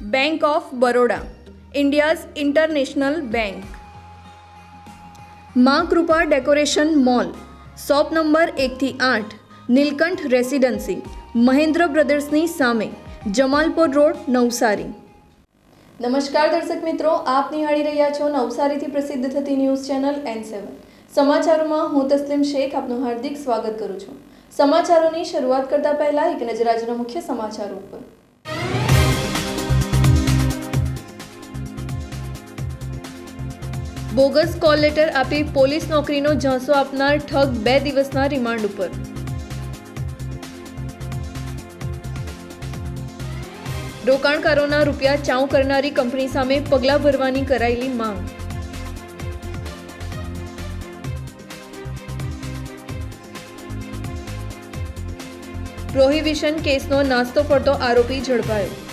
Bank of Baroda India's international bank Maa Krupa decoration mall shop number એકથી આઠ Nilkanth residency Mahendra બ્રદર્સની સામે Jamalpur road Navsari નમસ્કાર દર્શક મિત્રો, આપ નિહાળી રહ્યા છો નવસારીથી પ્રસિદ્ધ થતી ન્યૂઝ ચેનલ એન સેવન સમાચારોમાં હું તસ્લીમ શેખ, આપનું હાર્દિક સ્વાગત કરું છું. સમાચારોની શરૂઆત કરતા પહેલા એક નજર આજના મુખ્ય સમાચારો ઉપર. બોગસ કોલ લેટર આપી પોલીસ નોકરીનો ઝાંસો આપનાર ઠગ બે દિવસના રિમાન્ડ ઉપર. રોકાણકારોના રૂપિયા ચાઉ કરનારી કંપની સામે પગલાં ભરવાની કરાયેલી માંગ. પ્રોહિબિશન કેસનો નાસ્તો પડતો આરોપી ઝડપાયો.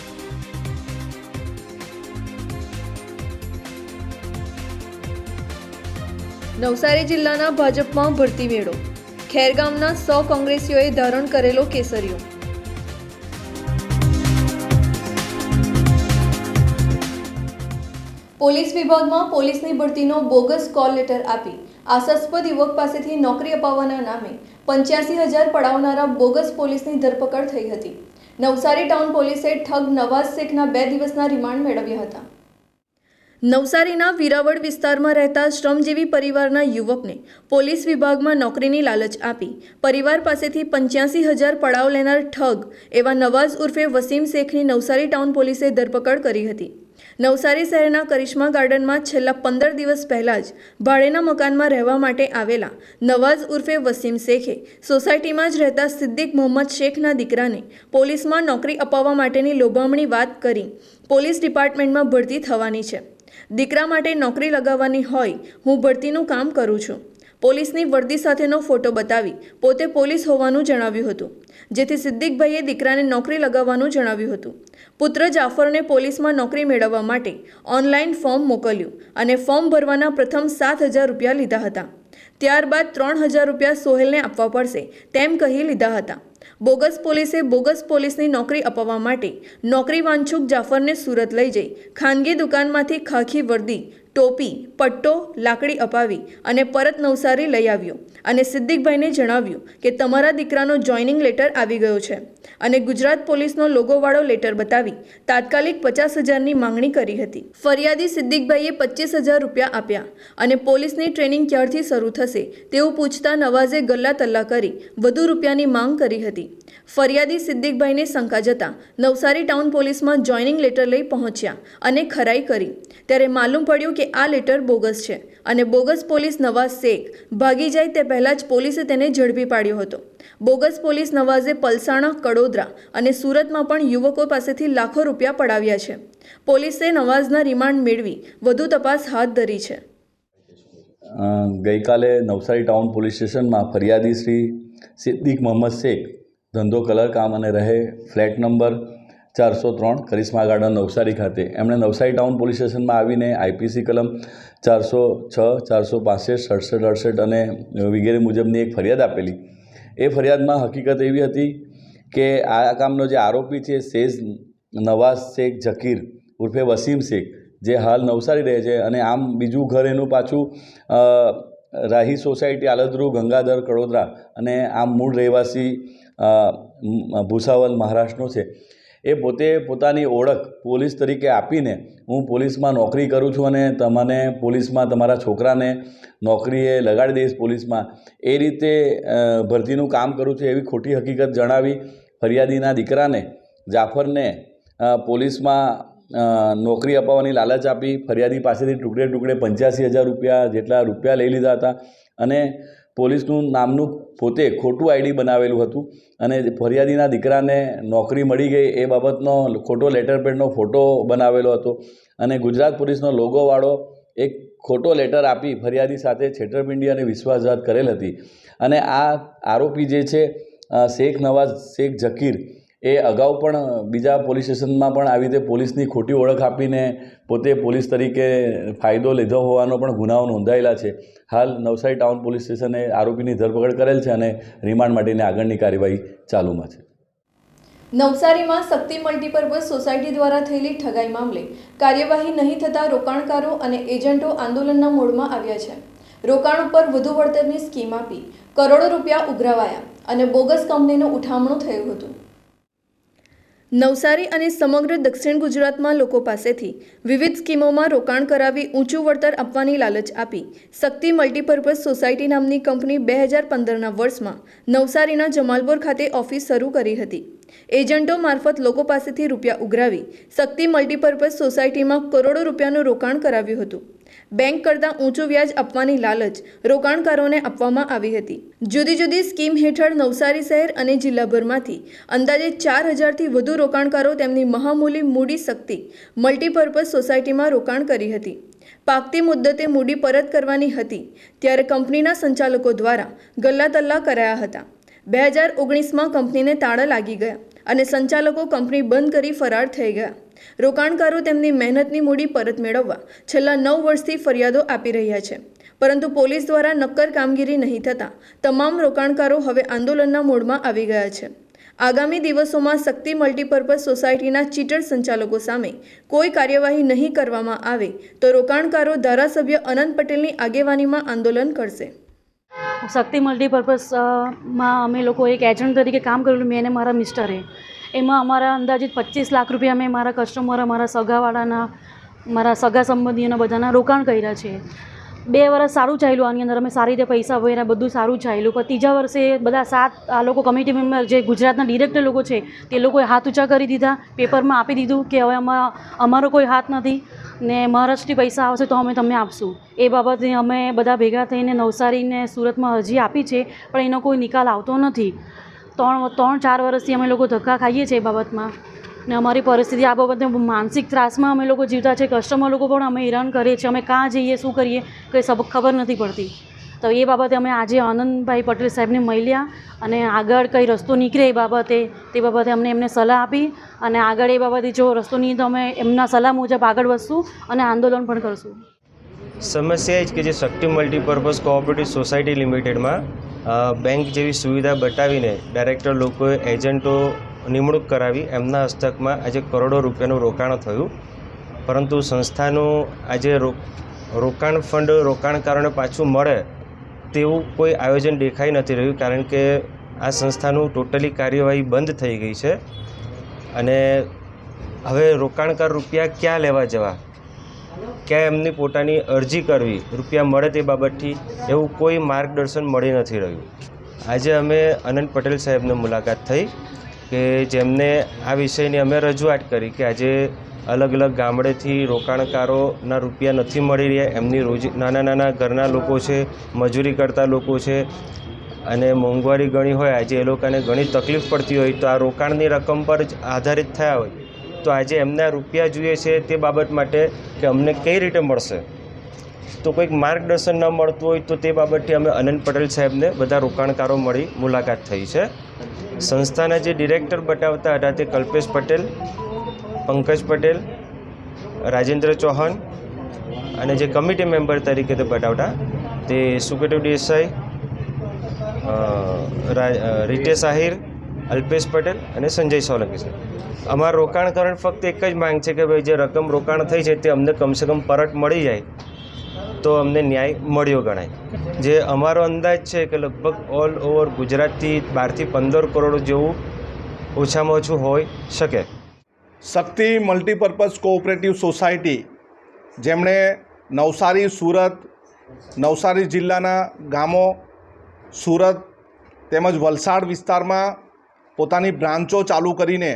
નવસારી જિલ્લાના ભાજપમાં ભરતી મેળો. ખેરગામના સો કોંગ્રેસીઓએ ધારણ કરેલો કેસરિયો. પોલીસ વિભાગમાં પોલીસની ભરતીનો બોગસ કોલ લેટર આપી આશાસ્પદ યુવક પાસેથી નોકરી અપાવવાના નામે પંચ્યાસી હજાર પડાવનારા બોગસ પોલીસની ધરપકડ થઈ હતી. નવસારી ટાઉન પોલીસે ઠગ નવાઝ શેખના બે દિવસના રિમાન્ડ મેળવ્યા હતા. નવસારીના વિરાવળ વિસ્તારમાં રહેતા શ્રમજીવી પરિવારના યુવકને પોલીસ વિભાગમાં નોકરીની લાલચ આપી. પરિવાર પાસેથી પંચ્યાસી હજાર પડાવ લેનાર ઠગ એવા નવાઝ ઉર્ફે વસીમ શેખની નવસારી ટાઉન પોલીસે ધરપકડ કરી હતી. નવસારી શહેરના કરિશ્મા ગાર્ડનમાં છેલ્લા પંદર દિવસ પહેલાં જ ભાડેના મકાનમાં રહેવા માટે આવેલા નવાઝ ઉર્ફે વસીમ શેખે સોસાયટીમાં જ રહેતા સિદ્દીક મોહમ્મદ શેખના દીકરાને પોલીસમાં નોકરી અપાવવા માટેની લોભામણી વાત કરી પોલીસ ડિપાર્ટમેન્ટમાં ભરતી થવાની છે. દીકરા માટે નોકરી લગાવવાની હોય, હું ભરતીનું કામ કરું છું. પોલીસની વર્દી સાથેનો ફોટો બતાવી, પોતે પોલીસ હોવાનું જણાવ્યું હતું. જેથી સિદ્દીકભાઈએ દીકરાને નોકરી લગાવવાનું જણાવ્યું હતું. પુત્ર જાફરને પોલીસમાં નોકરી મેળવવા માટે ઓનલાઈન ફોર્મ મોકલ્યું અને ફોર્મ ભરવાના પ્રથમ સાત હજાર રૂપિયા લીધા હતા. ત્યારબાદ ત્રણ હજાર રૂપિયા સોહેલને આપવા પડશે તેમ કહી લીધા હતા. બોગસ પોલીસે બોગસ પોલીસની નોકરી અપાવવા માટે નોકરી વાંછુક જાફરને સુરત લઈ જઈ ખાનગી દુકાનમાંથી ખાખી વર્દી ટોપી, પટ્ટો, લાકડી અપાવી અને પરત નવસારી લઈ આવ્યો અને સિદ્દીકભાઈને જણાવ્યું કે તમારા દીકરાનો જોઈનિંગ લેટર આવી ગયો છે અને ગુજરાત પોલીસનો લોગોવાળો લેટર બતાવી તાત્કાલિક પચાસ હજારની માંગણી કરી હતી. ફરિયાદી સિદ્દીકભાઈએ પચીસ હજાર રૂપિયા આપ્યા અને પોલીસની ટ્રેનિંગ ક્યારથી શરૂ થશે તેવું પૂછતા નવાઝે ગલ્લા તલ્લા કરી વધુ રૂપિયાની માંગ કરી હતી. ફરિયાદી સિદ્દીકભાઈને શંકા જતા નવસારી ટાઉન પોલીસમાં જોઈનિંગ લેટર લઈ પહોંચ્યા અને ખરાઈ કરી. ત્યારે માલુમ પડ્યું કે આ લેટર બોગસ છે અને બોગસ પોલીસ નવાઝ શેખ ભાગી જાય તે પહેલાં જ પોલીસે તેને ઝડપી પાડ્યો હતો. બોગસ પોલીસ નવાઝે પલસાણા, કડોદરા અને સુરતમાં પણ યુવકો પાસેથી લાખો રૂપિયા પડાવ્યા છે. પોલીસે નવાઝના રિમાન્ડ મેળવી વધુ તપાસ હાથ ધરી છે. ગઈકાલે નવસારી ટાઉન પોલીસ સ્ટેશનમાં ફરિયાદી શ્રી સિદ્દીક મોહમ્મદ શેખ ધંધો કલર કામ અને રહે, ફ્લેટ નંબર ચારસો ત્રણ કરિશ્મા ગાર્ડન નવસારી ખાતે. એમણે નવસારી ટાઉન પોલીસ સ્ટેશનમાં આવીને આઈપીસી કલમ ચારસો છ, ચારસો પાસઠ, સડસઠ, અડસઠ અને વગેરે મુજબની એક ફરિયાદ આપેલી. એ ફરિયાદમાં હકીકત એવી હતી કે આ કામનો જે આરોપી છે શેઝ નવાઝ શેખ ઝકીર ઉર્ફે વસીમ શેખ, જે હાલ નવસારી રહે છે અને આમ બીજું ઘર એનું પાછું રાહી સોસાયટી, આલદરુ, ગંગાધર, કડોદરા અને આમ મૂળ રહેવાસી ભૂસાવલ મહારાષ્ટ્રનો છે. એ પોતે પોતાની ઓળખ પોલીસ તરીકે આપીને હું પોલીસમાં નોકરી કરું છું અને તમને પોલીસમાં તમારા છોકરાને નોકરીએ લગાડી દઈશ પોલીસમાં. એ રીતે ભરતીનું કામ કરું છું એવી ખોટી હકીકત જણાવી ફરિયાદીના દીકરાને, જાફરને પોલીસમાં નોકરી અપાવવાની લાલચ આપી ફરિયાદી પાસેથી ટુકડે ટુકડે પંચ્યાસી હજાર રૂપિયા જેટલા રૂપિયા લઈ લીધા હતા. અને પોલીસનું નામનું પોતે ખોટું આઈડી બનાવેલું હતું અને ફરિયાદીના દીકરાને નોકરી મળી ગઈ એ બાબતનો ખોટો લેટર પેડનો ફોટો બનાવેલો હતો અને ગુજરાત પોલીસનો લોગોવાળો એક ખોટો લેટર આપી ફરિયાદી સાથે છેતરપિંડી અને વિશ્વાસઘાત કરેલ હતી. અને આ આરોપી જે છે શેખ નવાઝ શેખ ઝકીર એ અગાઉ પણ બીજા પોલીસ સ્ટેશનમાં પણ આવી રીતે પોલીસની ખોટી ઓળખ આપીને પોતે પોલીસ તરીકે ફાયદો લીધો હોવાનો પણ ગુનાઓ નોંધાયેલા છે. હાલ નવસારી ટાઉન પોલીસ સ્ટેશને આરોપીની ધરપકડ કરેલ છે અને રિમાન્ડ માટેની આગળની કાર્યવાહી ચાલુમાં છે. નવસારીમાં શક્તિ મલ્ટીપર્પઝ સોસાયટી દ્વારા થયેલી ઠગાઈ મામલે કાર્યવાહી નહીં થતાં રોકાણકારો અને એજન્ટો આંદોલનના મૂળમાં આવ્યા છે. રોકાણ ઉપર વધુ વળતરની સ્કીમ આપી કરોડો રૂપિયા ઉઘરાવાયા અને બોગસ કંપનીનું ઉઠામણું થયું હતું. નવસારી અને સમગ્ર દક્ષિણ ગુજરાતમાં લોકો પાસેથી વિવિધ સ્કીમોમાં રોકાણ કરાવી ઊંચું વળતર આપવાની લાલચ આપી. શક્તિ મલ્ટીપર્પઝ સોસાયટી નામની કંપની બે હજાર પંદરના વર્ષમાં નવસારીના જમાલપુર ખાતે ઓફિસ શરૂ કરી હતી. એજન્ટો મારફત લોકો પાસેથી રૂપિયા ઉઘરાવી શક્તિ મલ્ટીપર્પઝ સોસાયટીમાં કરોડો રૂપિયાનું રોકાણ કરાવ્યું હતું. બેંક કરતાં ઊંચું વ્યાજ આપવાની લાલચ રોકાણકારોને આપવામાં આવી હતી. જુદી જુદી સ્કીમ હેઠળ નવસારી શહેર અને જિલ્લાભરમાંથી અંદાજે ચાર હજારથી વધુ રોકાણકારો તેમની મહામૂલી મૂડી શક્તિ મલ્ટીપર્પઝ સોસાયટીમાં રોકાણ કરી હતી. પાકતી મુદ્દતે મૂડી પરત કરવાની હતી ત્યારે કંપનીના સંચાલકો દ્વારા ગલ્લા તલ્લા કરાયા હતા. બે હજાર ઓગણીસમાં કંપનીને તાળા લાગી ગયા અને સંચાલકો કંપની બંધ કરી ફરાર થઈ ગયા. રોકાણકારો તેમની મહેનતની મૂડી પરત મેળવવા છેલ્લા નવ વર્ષથી ફરિયાદો આપી રહ્યા છે. પરંતુ પોલીસ દ્વારા નક્કર કામગીરી નહીં થતાં તમામ રોકાણકારો હવે આંદોલનના મૂડમાં આવી ગયા છે. આગામી દિવસોમાં શક્તિ મલ્ટીપર્પઝ સોસાયટીના ચીટર સંચાલકો સામે કોઈ કાર્યવાહી નહીં કરવામાં આવે તો રોકાણકારો ધારાસભ્ય અનંત પટેલની આગેવાનીમાં આંદોલન કરશે. શક્તિ મલ્ટીપર્પઝમાં અમે લોકો એક એજન્ટ તરીકે કામ કરેલું, મેં અને મારા મિસ્ટરે. એમાં અમારા અંદાજિત પચીસ લાખ રૂપિયા મેં મારા કસ્ટમર મારા સગાવાળાના, મારા સગા સંબંધીઓના બધાના રોકાણ કર્યા છે. બે વર્ષ સારું ચાલ્યું આની અંદર. અમે સારી રીતે પૈસા ભર્યા બધું સારું ચાલ્યું. પણ ત્રીજા વર્ષે બધા સાત, આ લોકો કમિટી મેમ્બર જે ગુજરાતના ડિરેક્ટર લોકો છે, તે લોકોએ હાથ ઊંચા કરી દીધા. પેપરમાં આપી દીધું કે હવે આમાં, અમારો કોઈ હાથ નથી. ને મહારાષ્ટ્રથી પૈસા આવશે તો અમે તમને આપશું. એ બાબતે અમે બધા ભેગા થઈને નવસારીને સુરતમાં અરજી આપી છે, પણ એનો કોઈ નિકાલ આવતો નથી. ત્રણ ત્રણ, ચાર વર્ષથી અમે લોકો ધક્કા ખાઈએ છીએ એ બાબતમાં. ને અમારી પરિસ્થિતિ આ બાબતે માનસિક ત્રાસમાં અમે લોકો જીવતા છે. કસ્ટમર લોકો પણ અમે હેરાન કરીએ છીએ અમે કાં જઈએ, શું કરીએ, કંઈ સબ ખબર નથી પડતી. તો એ બાબતે અમે આજે આનંદભાઈ પટેલ સાહેબને મળ્યા અને આગળ કઈ રસ્તો નીકળે એ બાબતે, તે બાબતે અમને એમને સલાહ આપી અને આગળ એ બાબતે જો રસ્તો નહીં તો અમે એમના સલાહ મુજબ આગળ વધશું અને આંદોલન પણ કરશું. સમસ્યા એ જ કે જે શક્તિ મલ્ટીપર્પઝ કોઓપરેટિવ સોસાયટી લિમિટેડમાં બેંક જેવી સુવિધા બતાવીને ડાયરેક્ટર લોકોએ એજન્ટો નિમણૂક કરાવી, એમના હસ્તકમાં આજે કરોડો રૂપિયાનું રોકાણ થયું. પરંતુ સંસ્થાનું આજે રોકાણ ફંડ રોકાણકારોને પાછું મળે તેવું કોઈ આયોજન દેખાઈ નથી રહ્યું, કારણ કે આ સંસ્થાનું ટોટલી કાર્યવાહી બંધ થઈ ગઈ છે. અને હવે રોકાણકાર રૂપિયા ક્યાં લેવા જવા? ક્યાં એમની પોતાની અરજી કરવી, રૂપિયા મળે તે બાબતથી એવું કોઈ માર્ગદર્શન મળી નથી રહ્યું. આજે અમે અનંત પટેલ સાહેબને મુલાકાત થઈ કે જેમને આ વિષયની અમે રજૂઆત કરી કે આજે અલગ અલગ ગામડેથી રોકાણકારોના રૂપિયા નથી મળી રહ્યા, એમની રોજ નાના નાના ઘરના લોકો છે, મજૂરી કરતા લોકો છે અને મોંઘવારી ઘણી હોય, આજે એ લોકોને ઘણી તકલીફ પડતી હોય તો આ રોકાણની રકમ પર જ આધારિત થયા હોય. તો આજે એમના રૂપિયા જોઈએ છે તે બાબત માટે કે અમને કઈ રીતે મળશે? તો કોઈક માર્ગદર્શન ન મળતું હોય તો તે બાબતથી અમે અનંત પટેલ સાહેબને બધા રોકાણકારો મળી મુલાકાત થઈ છે. સંસ્થાના જે ડિરેક્ટર બતાવતા હતા તે કલ્પેશ પટેલ પંકજ પટેલ રાજેન્દ્ર ચૌહાણ અને જે કમિટી મેમ્બર તરીકે તે બતાવતા તે સુકેટુ દેસાઈ અ, રા- અ, આહિર અલ્પેશ પટેલ અને સંજય સોલંકી છે. અમારું રોકાણકરણ ફક્ત એક જ માંગ છે કે ભાઈ જે રકમ રોકાણ થઈ છે તે અમને કમસે કમ પરત મળી જાય તો અમને ન્યાય મળ્યો ગણાય. જે અમારો અંદાજ છે કે લગભગ ઓલ ઓવર ગુજરાતથી બારથી પંદર કરોડ જેવું ઓછામાં ઓછું હોઈ શકે. શક્તિ મલ્ટીપર્પઝ કોઓપરેટિવ સોસાયટી, જેમણે નવસારી, સુરત, નવસારી જિલ્લાના ગામો, સુરત તેમજ વલસાડ વિસ્તારમાં પોતાની બ્રાન્ચો ચાલુ કરીને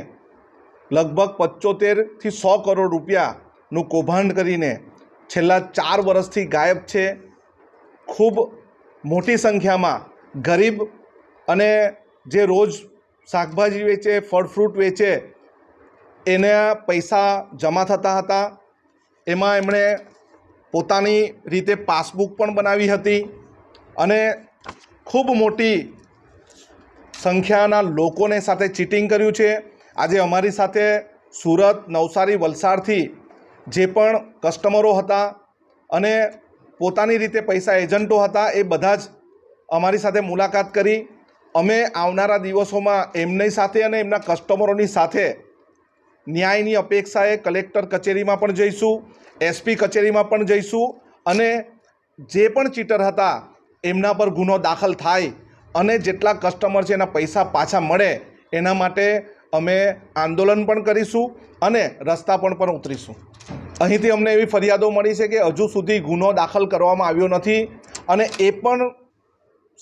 લગભગ પંચોતેરથી સો કરોડ રૂપિયાનું કૌભાંડ કરીને છેલ્લા ચાર વર્ષથી ગાયબ છે. ખૂબ મોટી સંખ્યામાં ગરીબ અને જે રોજ શાકભાજી વેચે, ફળ ફ્રૂટ વેચે, એના પૈસા જમા થતા હતા. એમાં એમણે પોતાની રીતે પાસબુક પણ બનાવી હતી અને ખૂબ મોટી સંખ્યાના લોકોને સાથે ચીટિંગ કર્યું છે. આજે અમારી સાથે સુરત, નવસારી, વલસાડથી જે પણ કસ્ટમરો હતા અને પોતાની રીતે પૈસા એજન્ટો હતા એ બધા જ અમારી સાથે મુલાકાત કરી. અમે આવનારા દિવસોમાં એમની સાથે અને એમના કસ્ટમરોની સાથે ન્યાયની અપેક્ષાએ કલેક્ટર કચેરીમાં પણ જઈશું, એસપી કચેરીમાં પણ જઈશું અને જે પણ ચીટર હતા એમના પર ગુનો દાખલ થાય અને જેટલા કસ્ટમર છે એના પૈસા પાછા મળે, એના માટે અમે આંદોલન પણ કરીશું અને રસ્તા પણ પણ ઉતરીશું. અહીંથી અમને એવી ફરિયાદો મળી છે કે હજુ સુધી ગુનો દાખલ કરવામાં આવ્યો નથી અને એ પણ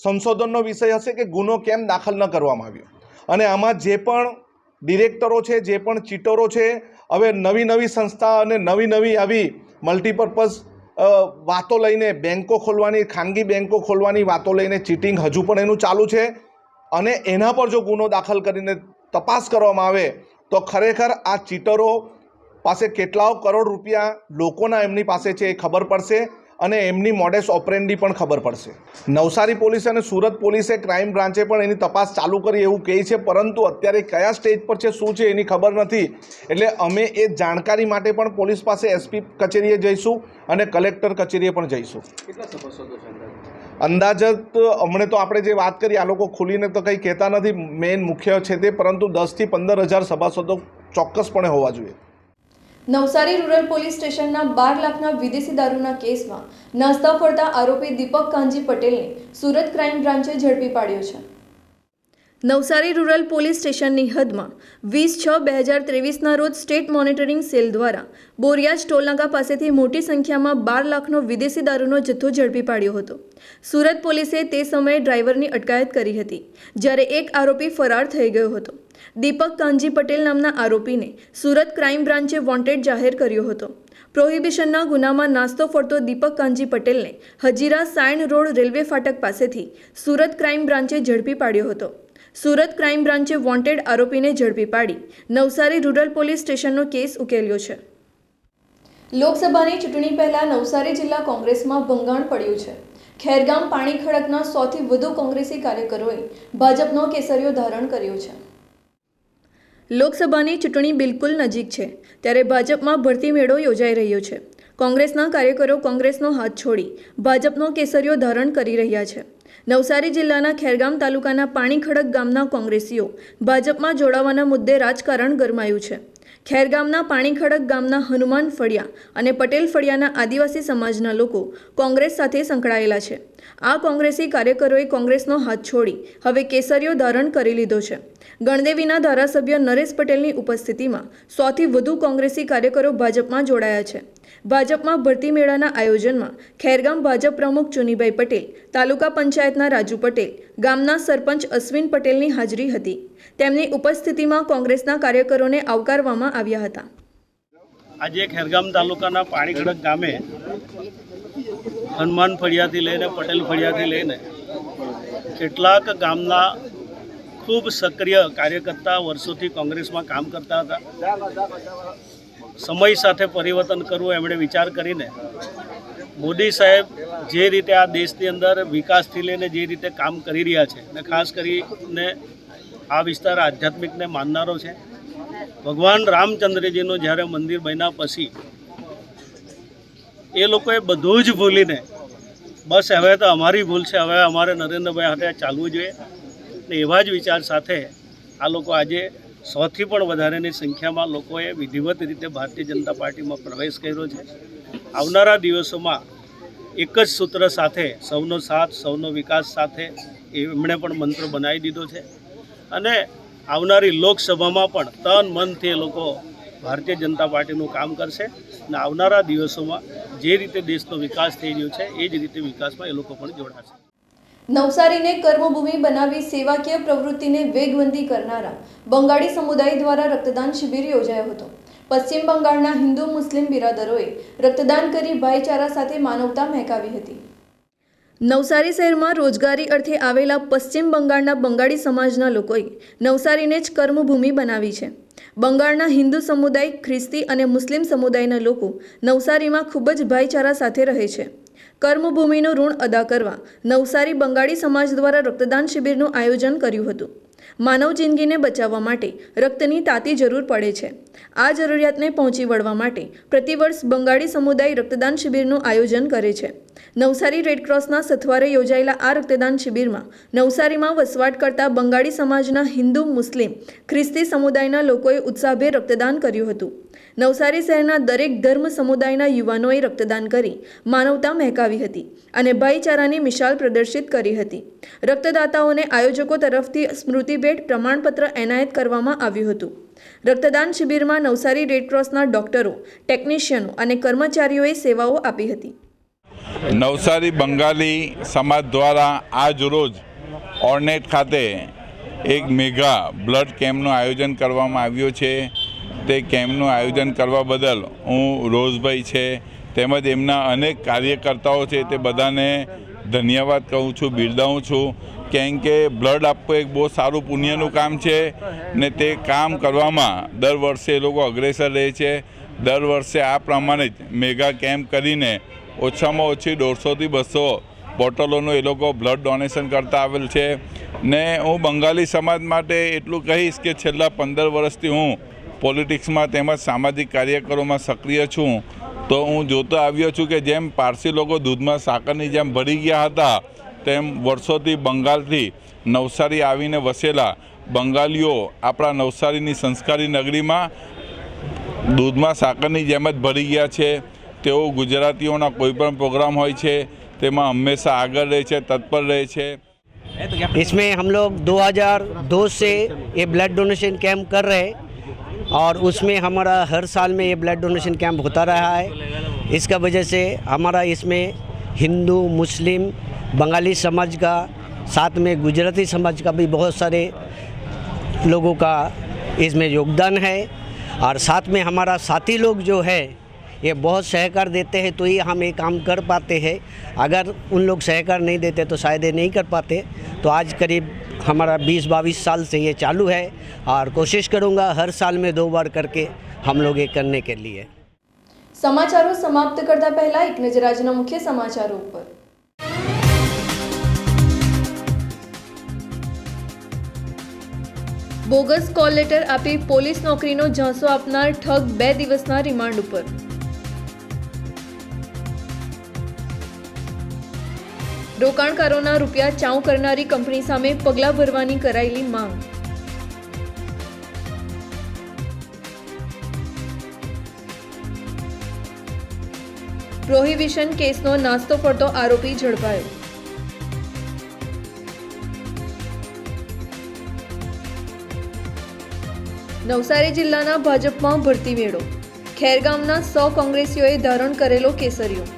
સંશોધનનો વિષય હશે કે ગુનો કેમ દાખલ ન કરવામાં આવ્યો. અને આમાં જે પણ ડિરેક્ટરો છે, જે પણ ચીટરો છે, હવે નવી નવી સંસ્થા અને નવી નવી આવી મલ્ટીપર્પઝ વાતો લઈને બેન્કો ખોલવાની, ખાનગી બેન્કો ખોલવાની વાતો લઈને ચીટિંગ હજુ પણ એનું ચાલુ છે. અને એના પર જો ગુનો દાખલ કરીને તપાસ કરવામાં આવે, તો ખરેખર આ ચીટરો પાસે કેટલાઓ કરોડ રૂપિયા લોકોના એમની પાસે છે એ ખબર પડશે. અને એમની મોડેસ ઓપરેન્ડી પણ ખબર પડશે. નવસારી પોલીસ અને સુરત પોલીસે ક્રાઇમ બ્રાન્ચે પણ એની તપાસ ચાલુ કરી એવું કહે છે પરંતુ અત્યારે કયા સ્ટેજ પર છે શું છે એની ખબર નથી. એટલે અમે એ જાણકારી માટે પણ પોલીસ પાસે એસપી કચેરીએ જઈશું અને કલેક્ટર કચેરીએ પણ જઈશું. અંદાજત? હમણે તો આપણે જે વાત કરી આ લોકો ખુલીને તો કંઈ કહેતા નથી મેઇન મુખ્ય છે તે પરંતુ દસથી પંદર હજાર સભાસદો ચોક્કસપણે હોવા જોઈએ. નવસારી રૂરલ પોલીસ સ્ટેશનના બાર લાખના વિદેશી દારૂના કેસમાં નાસ્તા ફરતા આરોપી દીપક કાંજી પટેલને સુરત ક્રાઇમ બ્રાન્ચે ઝડપી પાડ્યો છે. નવસારી રૂરલ પોલીસ સ્ટેશનની હદમાં વીસ છ બે હજાર ત્રેવીસના રોજ સ્ટેટ મોનિટરિંગ સેલ દ્વારા બોરિયાજ ટોલનાકા પાસેથી મોટી સંખ્યામાં બાર લાખનો વિદેશી દારૂનો જથ્થો ઝડપી પાડ્યો હતો. સુરત પોલીસે તે સમયે ડ્રાઈવરની અટકાયત કરી હતી, જ્યારે એક આરોપી ફરાર થઈ ગયો હતો. દીપક કાનજી પટેલ નામના આરોપીને સુરત ક્રાઇમ બ્રાન્ચે વોન્ટેડ જાહેર કર્યો હતો. પ્રોહિબિશનના ગુનામાં નાસ્તો ફરતો દીપક કાનજી પટેલને હજીરા સાયણ રોડ રેલવે ફાટક પાસેથી સુરત ક્રાઇમ બ્રાન્ચે ઝડપી પાડ્યો હતો. સુરત ક્રાઇમ બ્રાન્ચે વોન્ટેડ આરોપીને ઝડપી પાડી. નવસારી રૂરલ પોલીસ સ્ટેશનનો કેસ ઉકેલ્યો છે. લોકસભાની ચૂંટણી પહેલા નવસારી જિલ્લા કોંગ્રેસમાં ભંગાણ પડ્યું છે. ખેરગામ પાણી ખડકના સૌથી વધુ કોંગ્રેસી કાર્યકરોએ ભાજપનો કેસરીયો ધારણ કર્યો છે. લોકસભાની ચૂંટણી બિલકુલ નજીક છે. ત્યારે ભાજપમાં ભરતી મેળો યોજાઈ રહ્યો છે. કોંગ્રેસના કાર્યકરો કોંગ્રેસનો હાથ છોડી ભાજપનો કેસરીયો ધારણ કરી રહ્યા છે. નવસારી જિલ્લાના ખેરગામ તાલુકાના પાણીખડક ગામના કોંગ્રેસીઓ ભાજપમાં જોડાવાના મુદ્દે રાજકારણ ગરમાયું છે. ખેરગામના પાણીખડક ગામના હનુમાન ફળિયા અને પટેલ ફળિયાના આદિવાસી સમાજના લોકો કોંગ્રેસ સાથે સંકળાયેલા છે. આ કોંગ્રેસી કાર્યકરોએ કોંગ્રેસનો હાથ છોડી હવે કેસરીઓ ધારણ કરી લીધો છે. ગણદેવીના ધારાસભ્ય નરેશ પટેલની ઉપસ્થિતિમાં સૌથી વધુ કોંગ્રેસી કાર્યકરો ભાજપમાં જોડાયા છે. ભાજપમાં ભરતી મેળાના આયોજનમાં ખેરગામ ભાજપ પ્રમુખ ચુનીભાઈ પટેલ, તાલુકા પંચાયતના રાજુ પટેલ, ગામના સરપંચ અશ્વિન પટેલની હાજરી હતી. તેમની ઉપસ્થિતિમાં કોંગ્રેસના કાર્યકરોને આવકારવામાં આવ્યા હતા. આજે ખેરગામ તાલુકાના પાણીખડક ગામે હનુમાન ફળિયાથી લઈને, પટેલ ફળિયાથી લઈને કેટલાક ગામના ખૂબ સક્રિય કાર્યકર્તા વર્ષોથી કોંગ્રેસમાં કામ કરતા હતા. સમય સાથે પરિવર્તન કરવું એમણે વિચાર કરીને મોદી સાહેબ જે રીતે આ દેશની અંદર વિકાસથી લઈને જે રીતે કામ કરી રહ્યા છે અને ખાસ કરીને આ વિસ્તાર આધ્યાત્મિકને માનનારો છે. ભગવાન રામચંદ્રજીનું જ્યારે મંદિર બન્યા પછી એ લોકોએ બધું જ ભૂલીને બસ હવે તો અમારી ભૂલ છે, હવે અમારે નરેન્દ્રભાઈ હાથે ચાલવું જોઈએ ને એવા જ વિચાર સાથે આ લોકો આજે સૌથી પણ વધારેની સંખ્યામાં લોકોએ વિધિવત રીતે ભારતીય જનતા પાર્ટીમાં પ્રવેશ કર્યો છે. આવનારા દિવસોમાં એક જ સૂત્ર સાથે, સૌનો સાથ, સૌનો વિકાસ સાથે એમણે પણ મંત્ર બનાવી દીધો છે. અને આવનારી લોકસભામાં પણ તન મનથી એ લોકો ભારતીય જનતા પાર્ટીનું કામ કરશે અને આવનારા દિવસોમાં જે રીતે દેશનો વિકાસ થઈ રહ્યો છે, એ જ રીતે વિકાસમાં એ લોકો પણ જોડાશે. નવસારીને કર્મભૂમિ બનાવી સેવાકીય પ્રવૃત્તિને વેગવંતી કરનારા બંગાળી સમુદાય દ્વારા રક્તદાન શિબિર યોજાયો હતો. પશ્ચિમ બંગાળના હિન્દુ મુસ્લિમ બિરાદરોએ રક્તદાન કરી ભાઈચારા સાથે માનવતા મહેકાવી હતી. નવસારી શહેરમાં રોજગારી અર્થે આવેલા પશ્ચિમ બંગાળના બંગાળી સમાજના લોકોએ નવસારીને જ કર્મભૂમિ બનાવી છે. બંગાળના હિન્દુ સમુદાય, ખ્રિસ્તી અને મુસ્લિમ સમુદાયના લોકો નવસારીમાં ખૂબ જ ભાઈચારા સાથે રહે છે. કર્મભૂમિનું ઋણ અદા કરવા નવસારી બંગાળી સમાજ દ્વારા રક્તદાન શિબિરનું આયોજન કર્યું હતું. માનવ જિંદગીને બચાવવા માટે રક્તની તાતી જરૂર પડે છે. આ જરૂરિયાતને પહોંચી વળવા માટે પ્રતિવર્ષ બંગાળી સમુદાય રક્તદાન શિબિરનું આયોજન કરે છે. નવસારી રેડક્રોસના સથવારે યોજાયેલા આ રક્તદાન શિબિરમાં નવસારીમાં વસવાટ કરતા બંગાળી સમાજના હિન્દુ, મુસ્લિમ, ખ્રિસ્તી સમુદાયના લોકોએ ઉત્સાહભેર રક્તદાન કર્યું હતું. નવસારી શહેરના દરેક ધર્મ સમુદાયના યુવાનોએ રક્તદાન કરી, માનવતા મહેકાવી હતી અને ભાઈચારાની મિશાલ પ્રદર્શિત કરી હતી. રક્તદાતાઓને આયોજકો તરફથી સ્મૃતિભેટ પ્રમાણપત્ર એનાયત કરવામાં આવ્યું હતું. રક્તદાન શિબિરમાં નવસારી રેડક્રોસના ડોક્ટરો, ટેકનિશિયનો અને કર્મચારીઓએ સેવાઓ આપી હતી. નવસારી બંગાળી સમાજ દ્વારા આજ રોજ ઓર્નેટ ખાતે એક મેગા બ્લડ કેમ્પનું આયોજન કરવામાં આવ્યું છે. તે કેમ્પનું આયોજન કરવા બદલ હું રોઝભાઈ છે, તેમજ એમના અનેક કાર્યકર્તાઓ છે તે બધાને ધન્યવાદ કહું છું, બિરદાવું છું. કેમ કે બ્લડ આપવું એક બહુ સારું પુણ્યનું કામ છે ને તે કામ કરવામાં દર વર્ષે એ લોકો અગ્રેસર રહે છે. દર વર્ષે આ પ્રમાણે જ મેગા કેમ્પ કરીને ઓછામાં ઓછી દોઢસોથી બસો બોટલોનું એ લોકો બ્લડ ડોનેશન કરતા આવેલ છે. ને હું બંગાળી સમાજ માટે એટલું કહીશ કે છેલ્લા પંદર વર્ષથી હું પોલિટિક્સમાં તેમજ સામાજિક કાર્યક્રમોમાં સક્રિય છું તો હું જોતો આવ્યો છું કે જેમ પારસી લોકો દૂધમાં સાકરની જેમ ભરી ગયા હતા તેમ વર્ષોથી બંગાળથી નવસારી આવીને વસેલા બંગાળીઓ આપણા નવસારીની સંસ્કારી નગરીમાં દૂધમાં સાકરની જેમ જ ભરી ગયા છે તેઓ ગુજરાતીઓના કોઈ પણ પ્રોગ્રામ હોય છે તેમાં હંમેશા આગળ રહે છે તત્પર રહે છે इसमें हम लोग 2002 से ये ब्लड डोनेशन कैंप कर रहे हैं और उसमें हमारा हर साल में ये ब्लड डोनेशन कैंप होता रहा है। इसका वजह से हमारा इसमें हिंदू, मुस्लिम, बंगाली समाज का, साथ में गुजराती समाज का भी बहुत सारे लोगों का इसमें योगदान है। और साथ में हमारा साथी लोग जो है, ये बहुत सहकार देते हैं तो ही हम ये काम कर पाते हैं। अगर उन लोग सहकार नहीं देते तो शायद ये नहीं कर पाते। तो आज करीब हमारा 20-22 साल से ये चालू है और कोशिश करूँगा हर साल में दो बार करके हम लोग ये करने के लिए સમાચારો સમાપ્ત કરતા પહેલા એક નજર આજના મુખ્ય સમાચારો ઉપર બોગસ કોલ લેટર આપી પોલીસ નોકરીનો ઝાંસો આપનાર ઠગ બે દિવસના રિમાન્ડ ઉપર રોકાણકારોના રૂપિયા ચાઉ કરનારી કંપની સામે પગલાં ભરવાની કરાયેલી માંગ. પ્રોહિબિશન કેસનો નાસ્તો પડતો આરોપી ઝડપાયો. નવસારી જિલ્લાના ભાજપમાં ભરતી મેળો. ખેરગામના સો કોંગ્રેસીઓએ ધારણ કરેલો કેસરીયો.